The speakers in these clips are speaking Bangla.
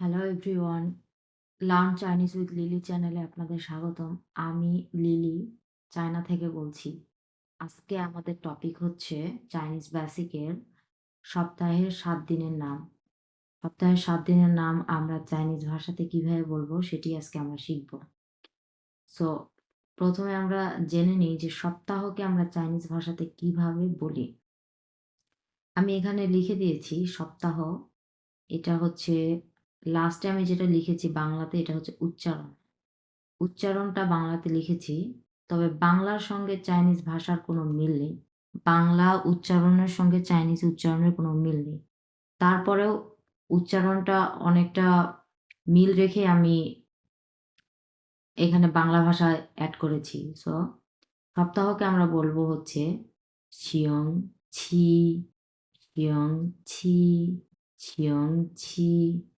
Hello everyone learn Chinese with Lily চ্যানেলে আপনাদের স্বাগতম। আমি লিলি চায়না থেকে বলছি। আজকে আমাদের টপিক হচ্ছে চাইনিজ বেসিকের সপ্তাহের সাত দিনের নাম। সপ্তাহের সাত দিনের নাম আমরা চাইনিজ ভাষাতে কীভাবে বলব সেটি আজকে আমরা শিখব। সো প্রথমে আমরা জেনে নিই যে সপ্তাহকে আমরা চাইনিজ ভাষাতে কীভাবে বলি। আমি এখানে লিখে দিয়েছি সপ্তাহ। এটা হচ্ছে লাস্টে আমি যেটা লিখেছি বাংলাতে এটা হচ্ছে উচ্চারণ। উচ্চারণটা বাংলাতে লিখেছি, তবে বাংলার সঙ্গে চাইনিজ ভাষার কোনো মিল নেই। বাংলা উচ্চারণের সঙ্গে চাইনিজ উচ্চারণের কোনো মিল নেই। তারপরেও উচ্চারণটা অনেকটা মিল রেখে আমি এখানে বাংলা ভাষা অ্যাড করেছি। সো সপ্তাহকে আমরা বলব হচ্ছে শিয়ং ছি শিয়ং ছি। ছি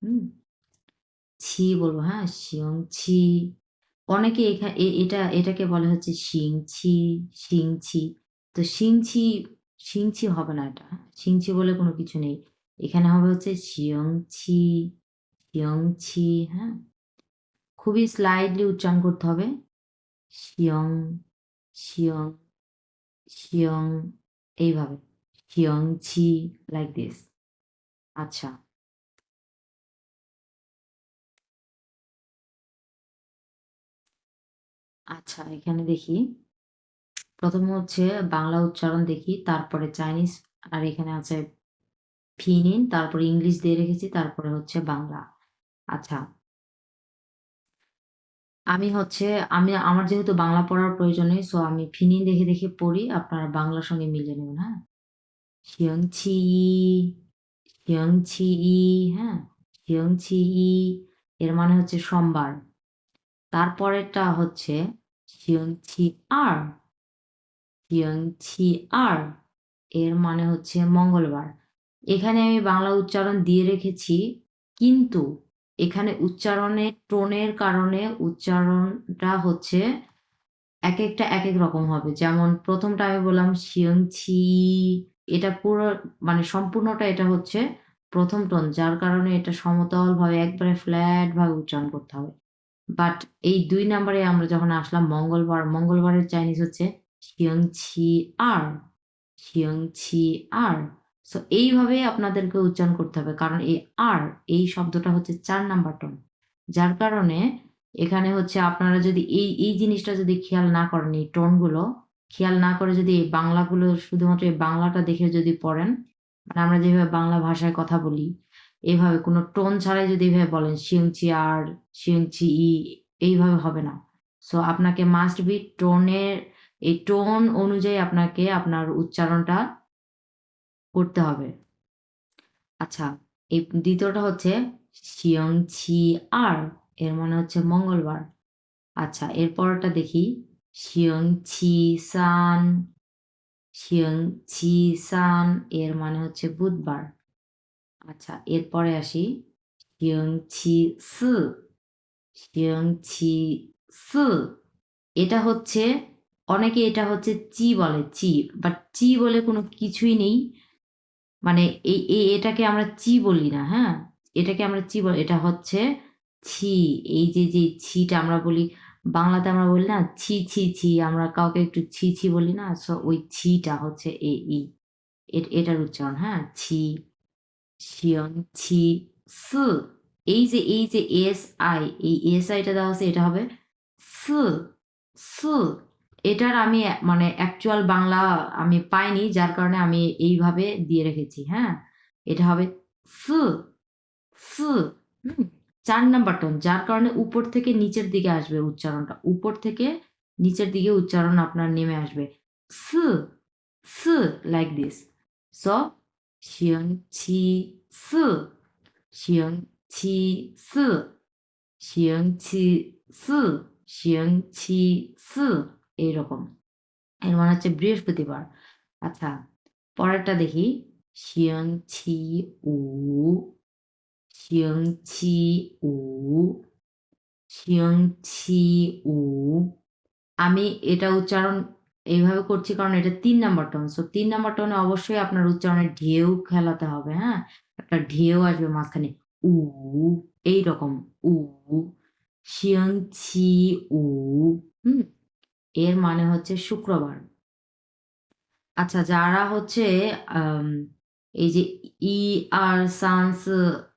হুম। ছি বলব হ্যাঁ ছি অনেকে এখানে এটা এটাকে বলে হচ্ছে শিংছি শিংছি তো শিংছি শিংছি হবে না এটা শিংছি বলে কোনো কিছু নেই। এখানে হবে হচ্ছে শিয়ং ছি শিয়ং ছি হ্যাঁ? খুবই স্লাইডলি উচ্চারণ করতে হবে। শিয়ং শিয়ং শিয়ং এইভাবে শিয়ং ছি লাইক দিস আচ্ছা। আচ্ছা এখানে দেখি। প্রথমে হচ্ছে বাংলা উচ্চারণ দেখি, তারপরে চাইনিজ, আর এখানে আছে ফিনিন, তারপরে ইংলিশ দিয়ে রেখেছি, তারপরে হচ্ছে বাংলা। আচ্ছা। আমি হচ্ছে, আমি, আমার যেহেতু বাংলা পড়ার প্রয়োজন নেই সো আমি ফিনিন দেখে দেখে পড়ি, আপনারা বাংলার সঙ্গে মিলিয়ে নেবেন হ্যাঁ? শিয়ংছি শিয়ংছি ই হ্যাঁ? শিয়ংছি ই এর মানে হচ্ছে সোমবার। তারপরেরটা হচ্ছে শিয়ংছি আর শিয়ংছি আর এর মানে হচ্ছে মঙ্গলবার। এখানে আমি বাংলা উচ্চারণ দিয়ে রেখেছি, কিন্তু এখানে উচ্চারণের টোনের কারণে উচ্চারণটা হচ্ছে এক একটা এক এক রকম হবে। যেমন প্রথমটা আমি বললাম শিয়ংছি এটা পুরো মানে সম্পূর্ণটা এটা হচ্ছে প্রথম টোন, যার কারণে এটা সমতল ভাবে একবারে ফ্ল্যাট ভাবে উচ্চারণ করতে হবে। বাট এই দুই নাম্বারে আমরা যখন আসলাম মঙ্গলবার, মঙ্গলবারের চাইনিজ হচ্ছে শিয়ংছি আর শিয়ংছি আর সো এইভাবে আপনাদেরকে উচ্চারণ করতে হবে, কারণ এই আর এই শব্দটা হচ্ছে চার নাম্বার টোন। যার কারণে এখানে হচ্ছে আপনারা যদি এই এই জিনিসটা যদি খেয়াল না করেন, এই টোনগুলো, খেয়াল না করে যদি এই বাংলাগুলো, শুধুমাত্র এই বাংলাটা দেখে যদি পড়েন মানে আমরা যেভাবে বাংলা ভাষায় কথা বলি এইভাবে কোনো টোন ছাড়াই যদি এইভাবে বলেন শিংচি আর শিংচি ই, এইভাবে হবে না। সো আপনাকে মাস্ট বি টোনের, এই টোন অনুযায়ী আপনাকে আপনার উচ্চারণটা করতে হবে। আচ্ছা এই দ্বিতীয়টা হচ্ছে শিয়ংছি আর, এর মানে হচ্ছে মঙ্গলবার। আচ্ছা এরপরটা দেখি শিয়ংছি সান শিয়ংছি সান এর মানে হচ্ছে বুধবার। আচ্ছা এরপরে আসি। শিয়ংছি সু। শিয়ংছি সু। এটা হচ্ছে, অনেকে এটা হচ্ছে চি বলে, চি। বাট চি বলে কোনো কিছুই নেই। মানে এই এটাকে আমরা চি বলি না হ্যাঁ? এটাকে আমরা চি বলি, এটা হচ্ছে ছি। এই যে যে ছিটা আমরা বলি বাংলাতে আমরা বলি না ছি ছি ছি, আমরা কাউকে একটু ছি ছি বলি না সো ওই ছিটা হচ্ছে এ, ই। এটার উচ্চারণ হ্যাঁ? ছি শিয়ং ছি, সু। এই যে এই যে এস, আই, এই এস, আইটা দেওয়া হচ্ছে এটা হবে সু সু। এটার আমি মানে অ্যাকচুয়াল বাংলা আমি পাইনি, যার কারণে আমি এইভাবে দিয়ে রেখেছি হ্যাঁ? এটা হবে সু সু। হুম? চার নাম্বার টোন, যার কারণে উপর থেকে নিচের দিকে আসবে উচ্চারণটা। উপর থেকে নিচের দিকে উচ্চারণ আপনার নেমে আসবে। সু সু লাইক দিস সো শিয়ং ছি, সু। শিয়ং ছি, সু। শিয়ং ছি, সু। শিয়ং ছি, সু। এইরকম। এর মানে হচ্ছে বৃহস্পতিবার। আচ্ছা পরেরটা দেখি। শিয়ং ছি, উ। উ শিয়ং ছি উ আমি এটা উচ্চারণ এইভাবে করছি কারণ এটা তিন নাম্বার টোন সো তিন নাম্বার টোনে অবশ্যই আপনার উচ্চারণে ঢেউ খেলাতে হবে হ্যাঁ? একটা ঢেউ আসবে মাঝখানে উ, এই রকম উ শিয়ং ছি উ হুম, এর মানে হচ্ছে শুক্রবার। আচ্ছা যারা হচ্ছে এই যে ই আর সান্স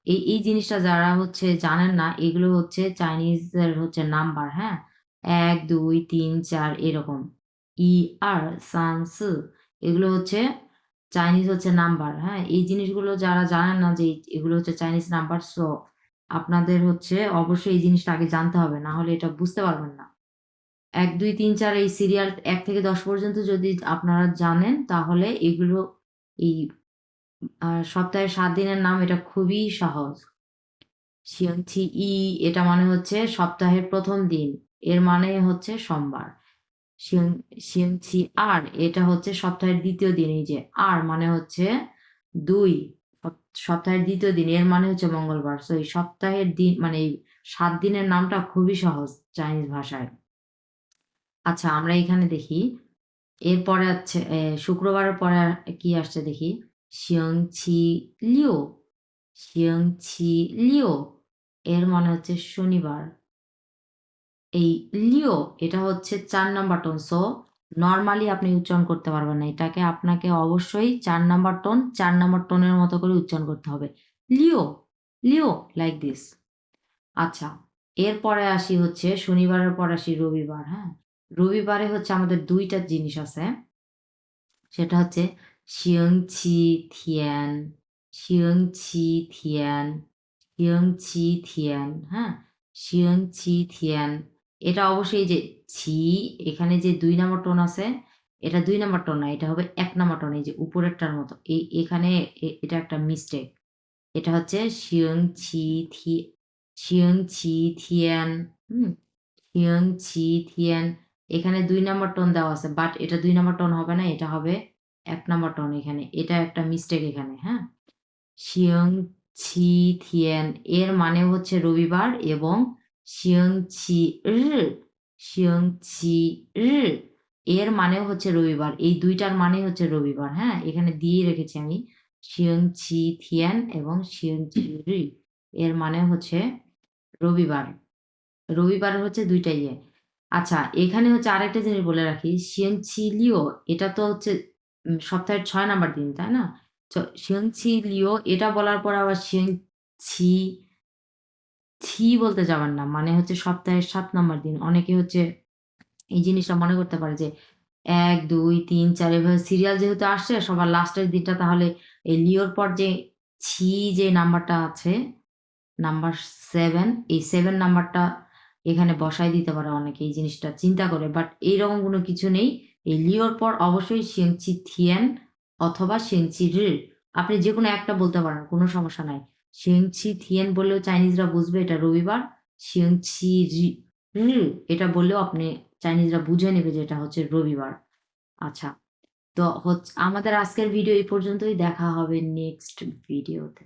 এই এই জিনিসটা যারা হচ্ছে জানেন না, এগুলো হচ্ছে চাইনিজের হচ্ছে নাম্বার হ্যাঁ? এক, দুই, তিন, চার এরকম। ই, আর সান্স এগুলো হচ্ছে চাইনিজ হচ্ছে নাম্বার হ্যাঁ? এই জিনিসগুলো যারা জানেন না যে এগুলো হচ্ছে চাইনিজ নাম্বার, সো আপনাদের হচ্ছে অবশ্যই এই জিনিসটা আগে জানতে হবে, না হলে এটা বুঝতে পারবেন না। এক, দুই, তিন, চার এই সিরিয়াল এক থেকে দশ পর্যন্ত যদি আপনারা জানেন, তাহলে এগুলো, এই আহ, সপ্তাহে সাত দিনের নাম এটা খুবই সহজ। শিয়ংছি ই এটা মানে হচ্ছে সপ্তাহের প্রথম দিন এর মানে হচ্ছে সোমবার। শিয়ংছি আর এটা হচ্ছে সপ্তাহের দ্বিতীয় দিন এই যে আর মানে হচ্ছে দুই সপ্তাহের দ্বিতীয় দিন এর মানে হচ্ছে মঙ্গলবার। সো এই সপ্তাহের দিন মানে এই সাত দিনের নামটা খুবই সহজ চাইনিজ ভাষায়। আচ্ছা আমরা এখানে দেখি এরপরে আছে শুক্রবারের পরে কি আসছে দেখি। শিয়ংছি লিও শিয়ংছি লিও এর মানে হচ্ছে শনিবার। এই লিও এটা হচ্ছে চার নাম্বার টোন সো নর্মালি আপনি উচ্চারণ করতে পারবেন না। এটাকে আপনাকে অবশ্যই চার নাম্বার টোন চার নাম্বার টোনের মতো করে উচ্চারণ করতে হবে। লিও লিও লাইক দিস আচ্ছা এরপরে আসি হচ্ছে শনিবারের পর আসি রবিবার হ্যাঁ? রবিবারে হচ্ছে আমাদের দুইটা জিনিস আছে। সেটা হচ্ছে শিয়ংছি থিয়ান শিয়ংছি থিয়ান শিয়ংছি থিয়ান হ্যাঁ শিয়ংছি থিয়ান এটা অবশ্যই যে ছি, এখানে যে দুই নম্বর টোন আছে, এটা দুই নম্বর টোন না, এটা হবে এক নম্বর টোন, এই যে উপরেরটার মতো। এই, এখানে এটা একটা মিস্টেক এটা হচ্ছে শিয়ংছি থি শিয়ংছি থিয়ান হুম শিয়ংছি থিয়ান এখানে দুই নম্বর টোন দেওয়া আছে বাট এটা দুই নম্বর টোন হবে না, এটা হবে এক নম্বর টন এখানে, এটা একটা মিস্টেক এখানে হ্যাঁ? শিয়ং ছি থিয়েন এর মানে হচ্ছে রবিবার এবং শিয়ং ছি শিয়ং ছি এর মানে হচ্ছে রবিবার, এই দুইটার মানে হচ্ছে রবিবার হ্যাঁ? এখানে দিয়ে রেখেছি আমি শিয়ং ছি থিয়েন এবং শিয়ং ছি এর মানে হচ্ছে রবিবার রবিবার হচ্ছে দুইটাই ইয়ে। আচ্ছা এখানে হচ্ছে আরেকটা জিনিস বলে রাখি শিয়ং ছি লিও এটা তো হচ্ছে সপ্তাহের ছয় নাম্বার দিন, তাই না? শিয়ংছি লিও, এটা বলার পর আবার শিয়ংছি ছি ছি বলতে যাবেন না। মানে হচ্ছে সপ্তাহের সাত নাম্বার দিন। অনেকে হচ্ছে এই জিনিসটা মনে করতে পারে যে এক, দুই, তিন, চার, এভাবে সিরিয়াল যেহেতু আসছে, সবার লাস্টের দিনটা তাহলে এই লিওর পর যে ছি যে নাম্বারটা আছে, নাম্বার সেভেন, এই সেভেন নাম্বারটা এখানে বসাই দিতে পারে অনেকে এই জিনিসটা। চিন্তা করে। বাট এইরকম কোনো কিছু নেই। এই লিওর পর অবশ্যই শিংচি থিয়েন অথবা শিংচি রির। আপনি যে কোনো একটা বলতে পারেন, কোনো সমস্যা নাই। শিংচি থিয়েন বললেও চাইনিজরা বুঝবে এটা রবিবার শিংচি রি এটা বললেও আপনি চাইনিজরা বুঝে নেবে যে এটা হচ্ছে রবিবার। আচ্ছা তো হচ্ছে আমাদের আজকের ভিডিও এই পর্যন্তই, দেখা হবে নেক্সট ভিডিওতে